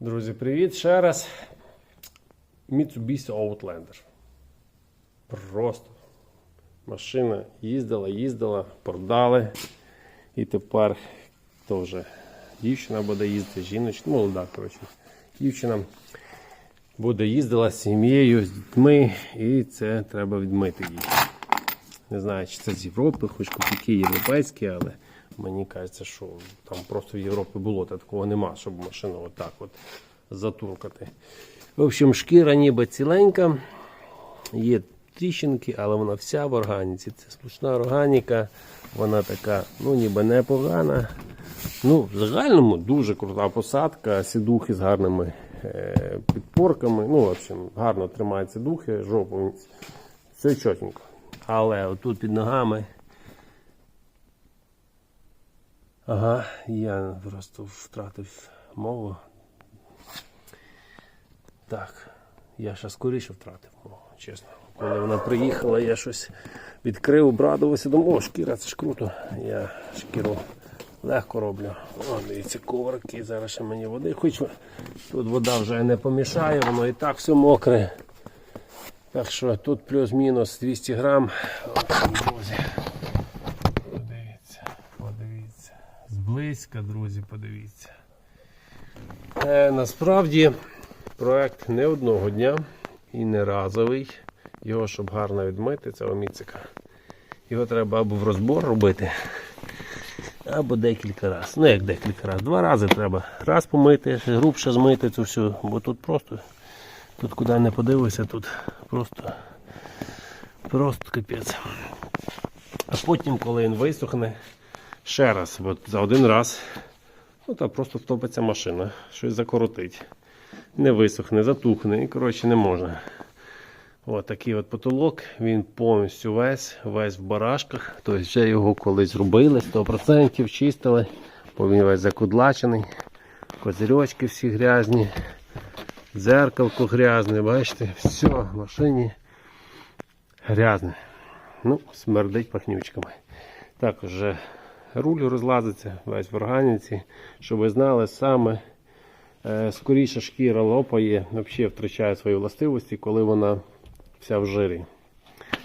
Друзі, привіт ще раз. Mitsubishi Outlander. Просто машина їздила, їздила, продали. І тепер то дівчина буде їздити, жіночка, ну, молода, коротше. Дівчина буде їздила з сім'єю, з дітьми, і це треба відмити її. Не знаю, чи це з Європи, хоч копійки європейські, але мені кажеться, що там просто в Європі було, та такого нема, щоб машину отак от затуркати. В общем, шкіра ніби ціленька, є тріщинки, але вона вся в органіці. Це сплошна органіка, вона така, ну ніби непогана. Ну, в загальному дуже крута посадка, сідухи з гарними е, підпорками. Ну, в общем, гарно тримаються духи, жопу. Все чотенько. Але отут під ногами. Ага, я просто втратив мову. Так, я ще скоріше втратив мову, чесно. Коли вона приїхала, я щось відкрив, обрадувався, думав, о, шкіра, це ж круто. Я шкіру легко роблю. О, дивіться, коврики, зараз ще мені води. Хоч тут вода вже не помішає, воно і так все мокре. Так що тут плюс-мінус 200 грам. Друзі. Подивіться, подивіться. Зблизька, друзі, подивіться. Е, насправді проект не одного дня і не разовий. Його, щоб гарно відмити, цього міцика. Його треба або в розбор робити, або декілька разів. Ну як декілька разів. Два рази треба. Раз помити, грубше змити цю всю, бо тут просто, тут куди не подивишся, тут просто, просто капець. А потім, коли він висохне, ще раз, от за один раз, ну та просто втопиться машина, щось закоротить. Не висохне, затухне, і коротше не можна. От такий от потолок, він повністю весь, весь в барашках. Тобто вже його колись робили, 100% чистили, бо він весь закудлачений. Козирьочки всі грязні, дзеркалко грязне, бачите, все в машині грязне. Ну, смердить пахнючками. Також вже руль розлазиться, весь в органіці. Щоб ви знали, саме е, скоріше шкіра лопає, взагалі втрачає свої властивості, коли вона вся в жирі.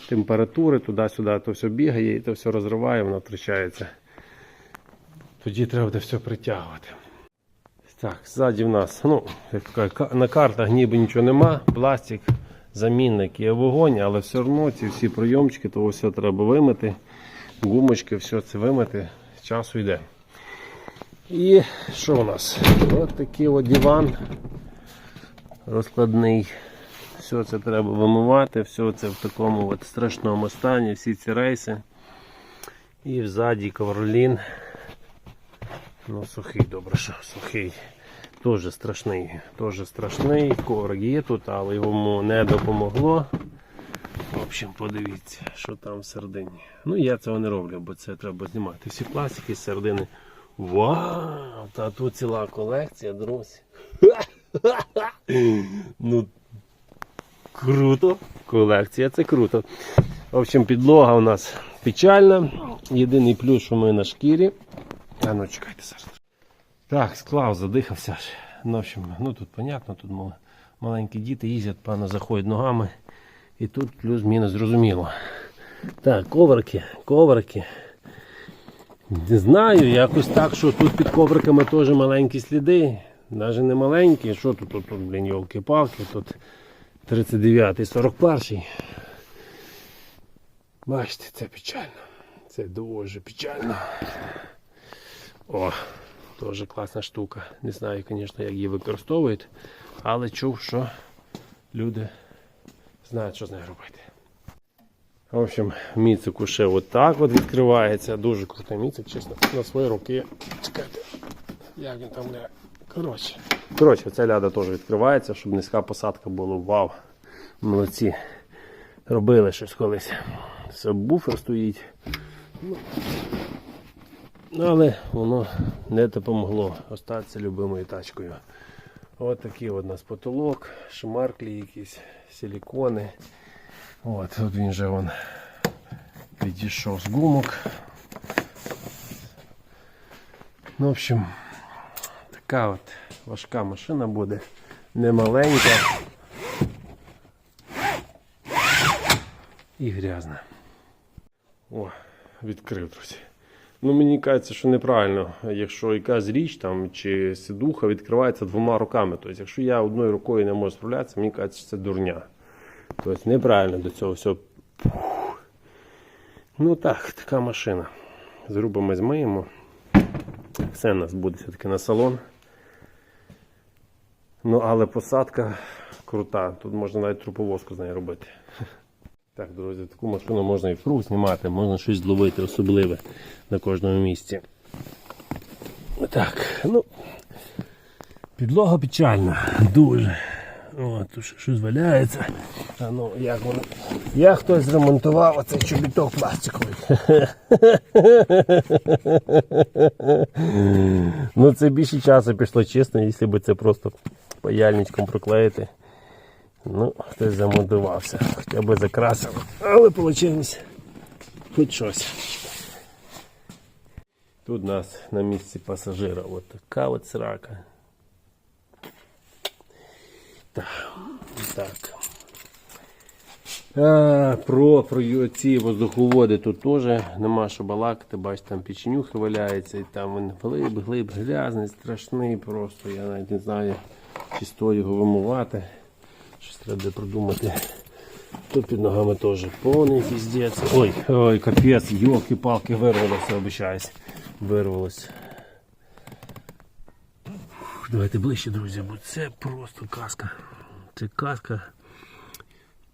Температури туди-сюди, то все бігає і то все розриває, вона втрачається. Тоді треба буде все притягувати. Так, ззаді в нас, ну, як на картах ніби нічого нема, пластик, замінник є вогонь, але все одно ці всі прийомчики, того все треба вимити, гумочки, все це вимити, часу йде. І що у нас? Ось такий от диван розкладний. Все це треба вимивати, все це в такому от страшному стані, всі ці рейси. І взаді ковролін. Ну, сухий, добре, що сухий. Дуже страшний. Дуже страшний. Коврик є тут, але йому не допомогло. В общем, подивіться, що там всередині. Ну, я цього не роблю, бо це треба знімати. Всі пластики з середини. Вау! Та тут ціла колекція, друзі. Ну, Круто. Колекція, це круто. В общем, підлога у нас печальна. Єдиний плюс, що ми на шкірі. А ну чекайте зараз. Так, склав, задихався. Ну, в общем, ну тут понятно, тут маленькі діти їздять, певно, заходять ногами. І тут плюс-мінус зрозуміло. Так, коврики, коврики. Не знаю, якось так, що тут під ковриками теж маленькі сліди. Навіть не маленькі. Що тут, тут, тут блін, йолки-палки, тут 39 41 Бачите, це печально. Це дуже печально. О, теж класна штука. Не знаю, звісно, як її використовують, але чув, що люди знають, що з нею робити. В общем, міцик ще отак от відкривається. Дуже крутий міцик, чесно, на свої руки. Чекайте, як він там не. Коротше. Коротше, ця ляда теж відкривається, щоб низька посадка була. Вау. Молодці. Робили щось колись. Все, буфер стоїть. Ну, але воно не допомогло остатися любимою тачкою. Ось такий от у нас потолок, шмарклі якісь, силікони. От, тут він же вон підійшов з гумок. Ну, в общем, така от важка машина буде, не маленька. І грязна. О, відкрив, друзі. Ну, мені кажеться, що неправильно, якщо якась річ там чи сидуха відкривається двома руками. Тобто, якщо я одною рукою не можу справлятися, мені кажеться, що це дурня. Тобто неправильно до цього все. Ну так, така машина. Зруба ми змиємо. Все у нас буде все-таки на салон. Ну, але посадка крута. Тут можна навіть труповозку з нею робити. Так, друзі, таку машину можна і в круг знімати, можна щось зловити особливе на кожному місці. Так, ну. Підлога печальна, дуже. О, тут щось валяється. А ну, як воно. Я хтось зремонтував оцей чобіток пластиковий. ну це більше часу пішло, чесно, якщо б це просто паяльничком проклеїти. Ну, хтось замонтувався, хоча б закрасив, але вийшло хоч щось. Тут у нас на місці пасажира от така от срака. Так. так. А, про, про ці воздуховоди тут теж нема що балакати, бач, там печенюхи валяються, і там він глиб, глиб, грязний, страшний просто. Я навіть не знаю, чи стоїть його вимивати. Щось треба буде придумати. Тут під ногами теж повний піздець. Ой, ой, капець, йолки-палки, вирвалося, обіцяюсь. Вирвалося. Давайте ближче, друзі, бо це просто казка. Це казка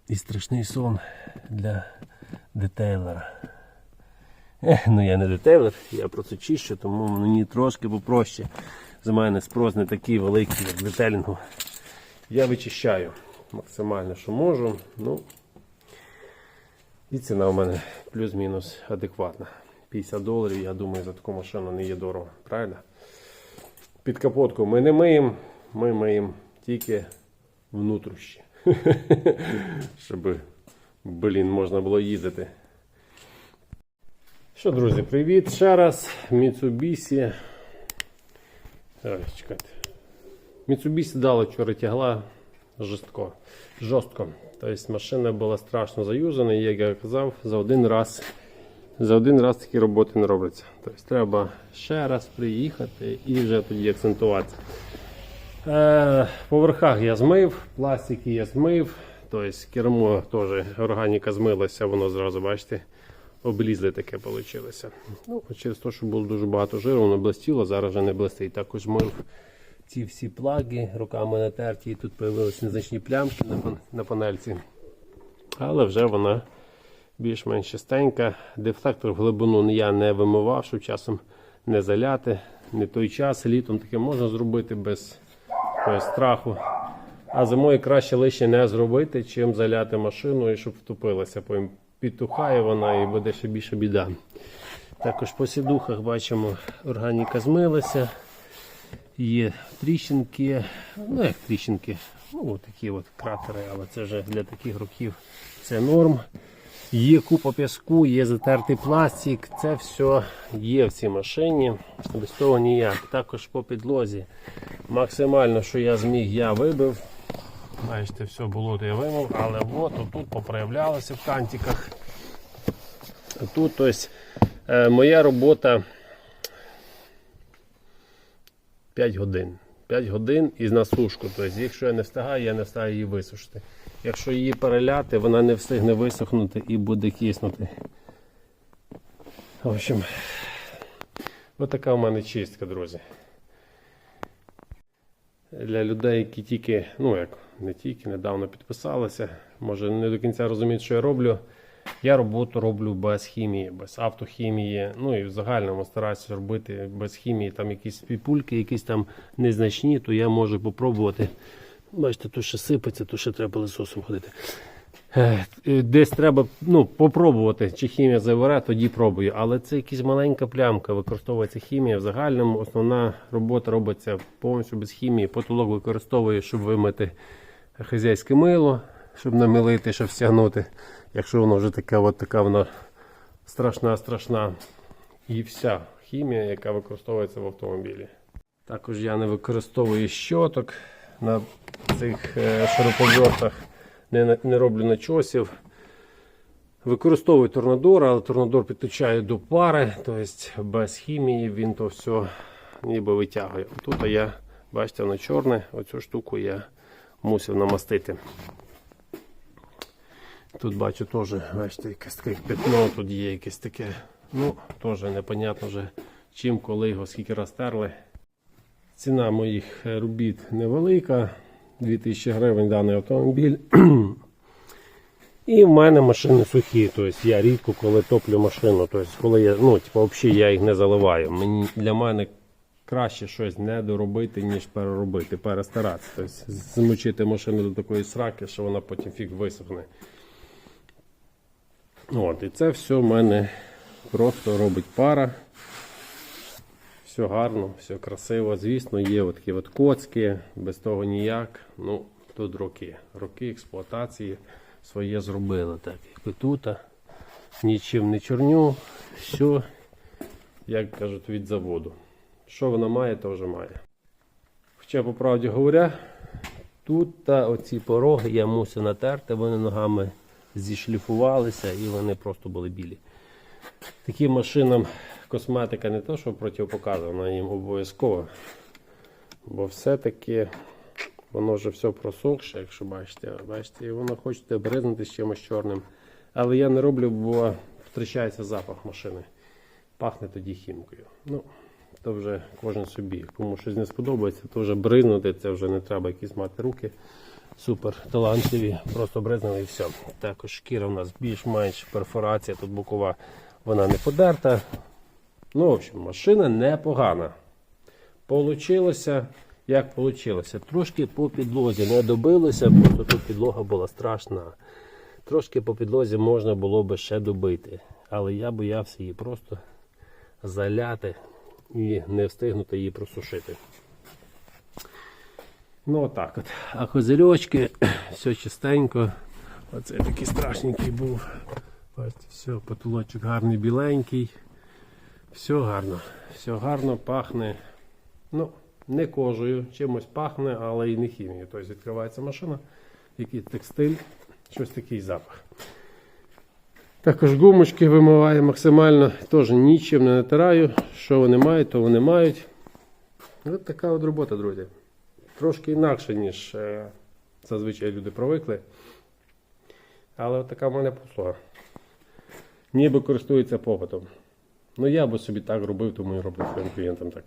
і страшний сон для детейлера. Ех, ну я не детейлер, я просто чищу, тому мені трошки попроще. За мене спрос не такий великий, як детейлінгу. Я вичищаю максимально, що можу. Ну, і ціна у мене плюс-мінус адекватна. 50 доларів, я думаю, за таку машину не є дорого. Правильно? Під капотку ми не миємо, ми миємо тільки внутрішні. Щоб, блін, можна було їздити. Що, друзі, привіт ще раз. Mitsubishi. Ой, чекайте. Mitsubishi дала вчора тягла жорстко. жорстко. Тобто машина була страшно заюзана, і як я казав, за один раз за один раз такі роботи не робляться. Тобто треба ще раз приїхати і вже тоді акцентувати. Е, по верхах я змив, пластики я змив, тобто кермо теж органіка змилася, воно зразу, бачите, облізле таке вийшло. Ну, через те, що було дуже багато жиру, воно блистіло, зараз вже не блистить. Також мив ці всі плаги, руками натерті, і тут з'явилися незначні плямки на, на панельці. Але вже вона більш-менш чистенька. Дефлектор в глибину я не вимивав, щоб часом не заляти. Не той час, літом таке можна зробити без, без страху. А зимою краще лише не зробити, чим заляти машину і щоб втопилася. Потім підтухає вона і буде ще більше біда. Також по сідухах бачимо, органіка змилася. Є тріщинки, ну як тріщинки, ну такі от кратери, але це вже для таких років це норм. Є купа піску, є затертий пластик, це все є в цій машині. Без того ніяк. Також по підлозі. Максимально, що я зміг, я вибив. Бачите, все було, то я вимив, але от тут попроявлялося в кантиках. Тут ось е, моя робота 5 годин. 5 годин і на сушку. Тобто, якщо я не встигаю, я не встигаю її висушити. Якщо її переляти, вона не встигне висохнути і буде киснути. В общем, отака в мене чистка, друзі. Для людей, які тільки, ну як, не тільки, недавно підписалися, може не до кінця розуміють, що я роблю. Я роботу роблю без хімії, без автохімії. Ну і в загальному стараюся робити без хімії. Там якісь піпульки, якісь там незначні, то я можу попробувати. Бачите, тут ще сипеться, тут ще треба пилососом ходити. Е, Десь треба ну, попробувати, чи хімія забере, тоді пробую. Але це якась маленька плямка, використовується хімія. В загальному основна робота робиться повністю без хімії. Потолок використовую, щоб вимити хазяйське мило, щоб намілити, щоб стягнути. Якщо воно вже таке, от така вона страшна, страшна. І вся хімія, яка використовується в автомобілі. Також я не використовую щоток на цих е, шуруповертах, не, не роблю начосів. Використовую торнадор, але торнадор підключаю до пари, тобто без хімії він то все ніби витягує. Тут я, бачите, воно чорне, оцю штуку я мусив намастити. Тут бачу теж, бачите, якесь таке пятно, тут є якесь таке. Ну, теж непонятно вже чим, коли його скільки розтерли. Ціна моїх е, робіт невелика. 2000 гривень даний автомобіль. І в мене машини сухі. Тобто я рідко коли топлю машину. Тобто, коли я, ну, типу, взагалі я їх не заливаю. Мені, для мене краще щось не доробити, ніж переробити, перестаратися. Тобто змочити машину до такої сраки, що вона потім фіг висохне. От, і це все в мене просто робить пара. Все гарно, все красиво. Звісно, є такі от коцки, без того ніяк. Ну, тут роки. Роки експлуатації своє зробили. Так, як і тут. Нічим не чорню. Все, як кажуть, від заводу. Що вона має, то вже має. Хоча, по правді говоря, тут та оці пороги я мусив натерти, вони ногами зішліфувалися і вони просто були білі. Таким машинам косметика не то, що протипоказана їм обов'язково. Бо все-таки воно вже все просохше, якщо бачите. Бачите, і воно хочете бризнути з чимось чорним. Але я не роблю, бо втрачається запах машини. Пахне тоді хімкою. Ну, то вже кожен собі. Кому щось не сподобається, то вже бризнути, це вже не треба якісь мати руки. Супер талантливі, просто бризнули і все. Також шкіра у нас більш-менш перфорація, тут бокова вона не подерта. Ну, в общем, машина непогана. Получилося, як получилося. Трошки по підлозі не добилося, просто тут підлога була страшна. Трошки по підлозі можна було би ще добити. Але я боявся її просто заляти і не встигнути її просушити. Ну отак от. А козирьочки, все чистенько. Оце такий страшненький був. Бачите, все, потолочок гарний біленький. Все гарно. Все гарно пахне. Ну, не кожею, чимось пахне, але і не хімією. Тобто відкривається машина, який текстиль, щось такий запах. Також гумочки вимиваю максимально, теж нічим не натираю. Що вони мають, то вони мають. Ось така от робота, друзі. Трошки інакше, ніж е, зазвичай люди привикли. Але от така в мене послуга. Ніби користується попитом. Ну я би собі так робив, тому і роблю своїм клієнтам так.